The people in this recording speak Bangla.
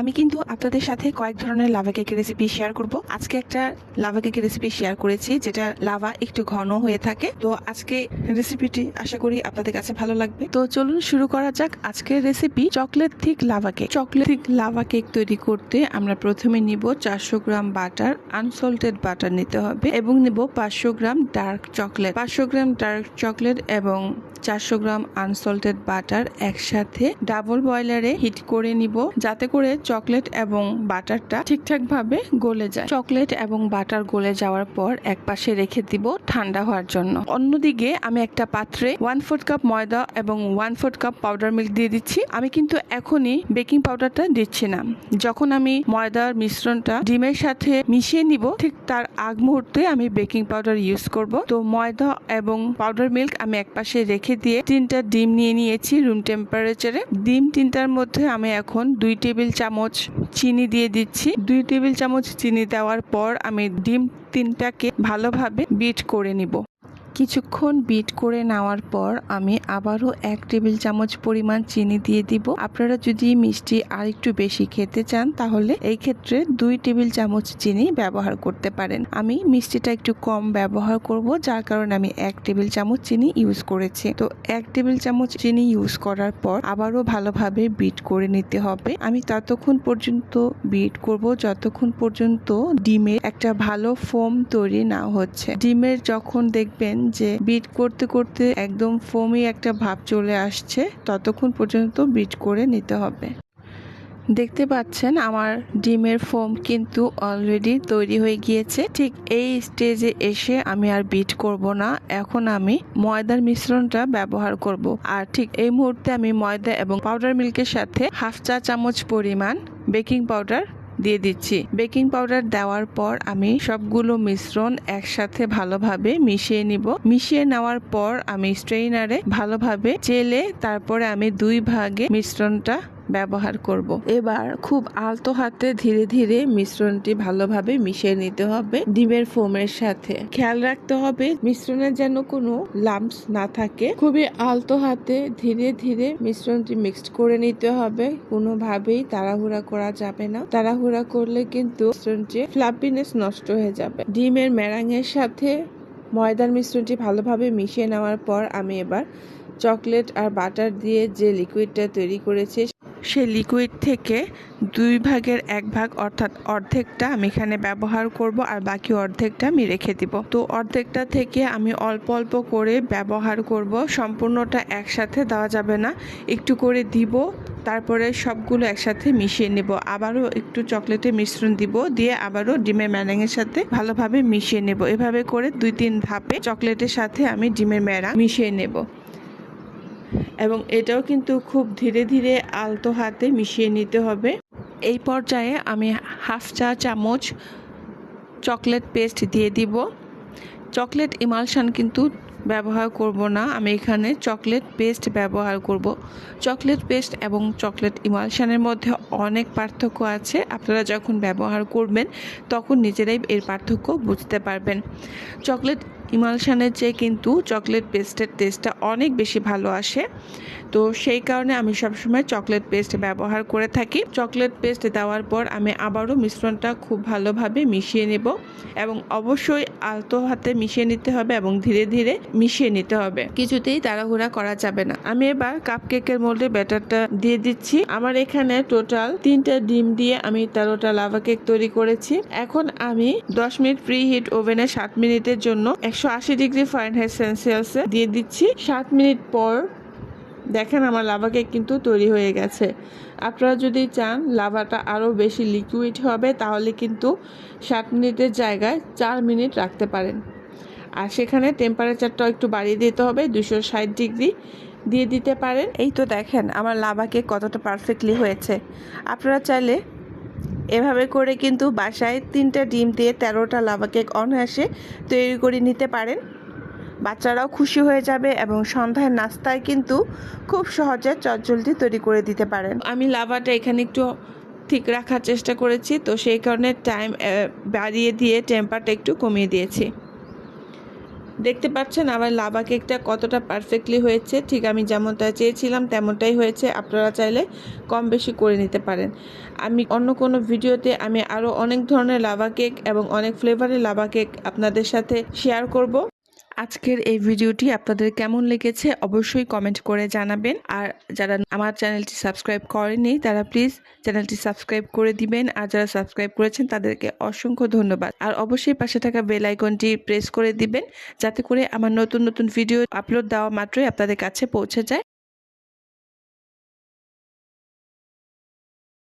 আমি কিন্তু আপনাদের সাথে কয়েক ধরনের লাভা কেকের রেসিপি শেয়ার করব। আজকে একটা লাভা কেকের রেসিপি শেয়ার করেছি, যেটা লাভা একটু ঘন হয়ে থাকে। তো আজকে রেসিপিটি আশা করি আপনাদের কাছে ভালো লাগবে। তো চলুন শুরু করা যাক আজকের recipe chocolate thick lava cake chocolate thick lava cake তৈরি করতে আমরা প্রথমে নিব চারশো গ্রাম বাটার আনসল্টেড বাটার নিতে হবে এবং নিব পাঁচশো গ্রাম ডার্ক চকলেট পাঁচশো গ্রাম ডার্ক চকলেট এবং চারশো গ্রাম আনসল্টেড বাটার একসাথে ডাবল বয়লারে হিট করে নিব। যাতে করে চকলেট এবং বাটারটা ঠিকঠাক ভাবে গলে যায়। চকলেট এবং বাটার গলে যাওয়ার পর এক পাশে রেখে দিব ঠান্ডা হওয়ার জন্য। অন্যদিকে আমি একটা পাত্রে ওয়ান ফোর্থ কাপ ময়দা এবং one fourth cup powder milk দিয়ে দিচ্ছি। আমি কিন্তু এখনই বেকিং পাউডারটা দিচ্ছি না। যখন আমি ময়দার মিশ্রণটা ডিমের সাথে মিশিয়ে নিব, ঠিক তার আগ মুহূর্তে আমি বেকিং পাউডার ইউজ করব। তো ময়দা এবং পাউডার মিল্ক আমি এক পাশে রেখে দিয়ে তিনটা ডিম নিয়ে নিয়েছি রুম টেম্পারেচারে ডিম তিনটার মধ্যে আমি এখন দুই টেবিল চামচ চিনি দিয়ে দিচ্ছি। দুই টেবিল চামচ চিনি দেওয়ার পর আমি ডিম তিনটাকে ভালোভাবে বিট করে নিব। কিছুক্ষণ বিট করে নেওয়ার পর আমি আবারও এক টেবিল চামচ পরিমাণ চিনি দিয়ে দিব। আপনারা যদি মিষ্টি আর একটু বেশি খেতে চান, তাহলে এই ক্ষেত্রে দুই টেবিল চামচ চিনি ব্যবহার করতে পারেন। আমি মিষ্টিটা একটু কম ব্যবহার করব, যার কারণে আমি এক টেবিল চামচ চিনি ইউজ করেছি। তো এক টেবিল চামচ চিনি ইউজ করার পর আবারও ভালোভাবে বিট করে নিতে হবে। আমি ততক্ষণ পর্যন্ত বিট করব, যতক্ষণ পর্যন্ত ডিমের একটা ভালো ফোম তৈরি না হচ্ছে। ডিমের যখন দেখবেন যে বিট করতে করতে একদম ফোমি একটা ভাব চলে আসছে। ততক্ষণ পর্যন্ত বিট করে নিতে হবে। দেখতে পাচ্ছেন আমার ডিমের ফোম কিন্তু অলরেডি তৈরি হয়ে গিয়েছে। ঠিক এই স্টেজে এসে আমি আর বিট করব না। এখন আমি ময়দার মিশ্রণটা ব্যবহার করব। আর ঠিক এই মুহূর্তে আমি ময়দা এবং পাউডার মিল্কের সাথে হাফ চা চামচ পরিমাণ বেকিং পাউডার দিয়ে দিচ্ছি। বেকিং পাউডার দেওয়ার পর আমি সবগুলো মিশ্রণ একসাথে ভালোভাবে মিশিয়ে নিব। মিশিয়ে নেওয়ার পর আমি স্ট্রেইনারে ভালোভাবে চেলে তারপরে আমি দুই ভাগে মিশ্রণটা ব্যবহার করব। এবার খুব আলতো হাতে ধীরে ধীরে মিশ্রণটি ভালোভাবে মিশিয়ে নিতে হবে ডিমের ফোমের সাথে। খেয়াল রাখতে হবে মিশ্রণের যেন কোনো লাম্পস না থাকে। খুবই আলতো হাতে ধীরে ধীরে মিশ্রণটি মিক্সড করে নিতে হবে। কোনোভাবেই তাড়াহুড়া করা যাবে না। তাড়াহুড়া করলে কিন্তু মিশ্রণটি ফ্লাপিনেস নষ্ট হয়ে যাবে। ডিমের ম্যারাঙের সাথে ময়দার মিশ্রণটি ভালোভাবে মিশিয়ে নেওয়ার পর আমি এবার চকলেট আর বাটার দিয়ে যে লিকুইডটা তৈরি করেছি সেই লিকুইড থেকে দুই ভাগের এক ভাগ, অর্থাৎ অর্ধেকটা আমি এখানে ব্যবহার করব আর বাকি অর্ধেকটা আমি রেখে দিব। তো অর্ধেকটা থেকে আমি অল্প অল্প করে ব্যবহার করব, সম্পূর্ণটা একসাথে দেওয়া যাবে না। একটু করে দিব, তারপরে সবগুলো একসাথে মিশিয়ে নেব। আবারও একটু চকলেটের মিশ্রণ দিব, দিয়ে আবারও ডিমের ম্যারাঙের সাথে ভালোভাবে মিশিয়ে নেব। এভাবে করে দুই তিন ধাপে চকলেটের সাথে আমি ডিমের ম্যারাং মিশিয়ে নেব। এবং এটাও কিন্তু খুব ধীরে ধীরে আলতো হাতে মিশিয়ে নিতে হবে। এই পর্যায়ে আমি হাফ চা চামচ চকলেট পেস্ট দিয়ে দিব। চকলেট ইমালশান কিন্তু ব্যবহার করব না, আমি এখানে চকলেট পেস্ট ব্যবহার করব। চকলেট পেস্ট এবং চকলেট ইমালশানের মধ্যে অনেক পার্থক্য আছে, আপনারা যখন ব্যবহার করবেন তখন নিজেরাই এর পার্থক্য বুঝতে পারবেন। চকলেট ইমালশানের চেয়ে কিন্তু চকলেট পেস্টের টেস্টটা অনেক বেশি ভালো আসে। তো সেই কারণে আমি সবসময় চকলেট পেস্ট ব্যবহার করে থাকি। চকলেট পেস্ট দেওয়ার পর আমি আবারও মিশ্রণটা খুব ভালোভাবে মিশিয়ে নেব এবং অবশ্যই আলতো হাতে মিশিয়ে নিতে হবে এবং ধীরে ধীরে মিশিয়ে নিতে হবে। কিছুতেই তাড়াহুড়া করা যাবে না। আমি এবার কাপ কেকের মোল্ডে ব্যাটারটা দিয়ে দিচ্ছি। আমার এখানে টোটাল তিনটা ডিম দিয়ে আমি তেরোটা লাভা কেক তৈরি করেছি। এখন আমি দশ মিনিট প্রি হিট ওভেনে সাত মিনিটের জন্য একশো আশি ডিগ্রি ফারেনহাইট সেলসিয়াসে দিয়ে দিচ্ছি। সাত মিনিট পর দেখেন আমার লাভা কেক কিন্তু তৈরি হয়ে গেছে। আপনারা যদি চান লাভাটা আরও বেশি লিকুইড হবে, তাহলে কিন্তু সাত মিনিটের জায়গায় চার মিনিট রাখতে পারেন। আর সেখানে টেম্পারেচারটাও একটু বাড়িয়ে দিতে হবে দুশো ষাট ডিগ্রি দিয়ে দিতে পারেন। এই তো দেখেন আমার লাভা কেক কতটা পারফেক্টলি হয়েছে। আপনারা চাইলে এভাবে করে কিন্তু বাসায় তিনটা ডিম দিয়ে তেরোটা লাভা কেক অনায়াসে তৈরি করে নিতে পারেন। বাচ্চারাও খুশি হয়ে যাবে এবং সন্ধ্যায় নাস্তায় কিন্তু খুব সহজে চটজলদি তৈরি করে দিতে পারেন। আমি লাভাটা এখানে একটু ঠিক রাখার চেষ্টা করেছি, তো সেই কারণে টাইম বাড়িয়ে দিয়ে টেম্পারটা একটু কমিয়ে দিয়েছি। দেখতে পাচ্ছেন আমার লাভা কেকটা কতটা পারফেক্টলি হয়েছে। ঠিক আমি যেমনটা চেয়েছিলাম, তেমনটাই হয়েছে। আপনারা চাইলে কম বেশি করে নিতে পারেন। আমি অন্য কোনো ভিডিওতে আমি আরও অনেক ধরনের লাভা কেক এবং অনেক ফ্লেভারের লাভা কেক আপনাদের সাথে শেয়ার করব। আজকের এই ভিডিওটি আপনাদের কেমন লেগেছে অবশ্যই কমেন্ট করে জানাবেন। আর যারা আমার চ্যানেলটি সাবস্ক্রাইব করেনি তারা প্লিজ চ্যানেলটি সাবস্ক্রাইব করে দিবেন। আর যারা সাবস্ক্রাইব করেছেন, তাদেরকে অসংখ্য ধন্যবাদ। আর অবশ্যই পাশে থাকা বেল আইকনটি প্রেস করে দিবেন, যাতে করে আমার নতুন নতুন ভিডিও আপলোড দেওয়া মাত্রই আপনাদের কাছে পৌঁছে যায়।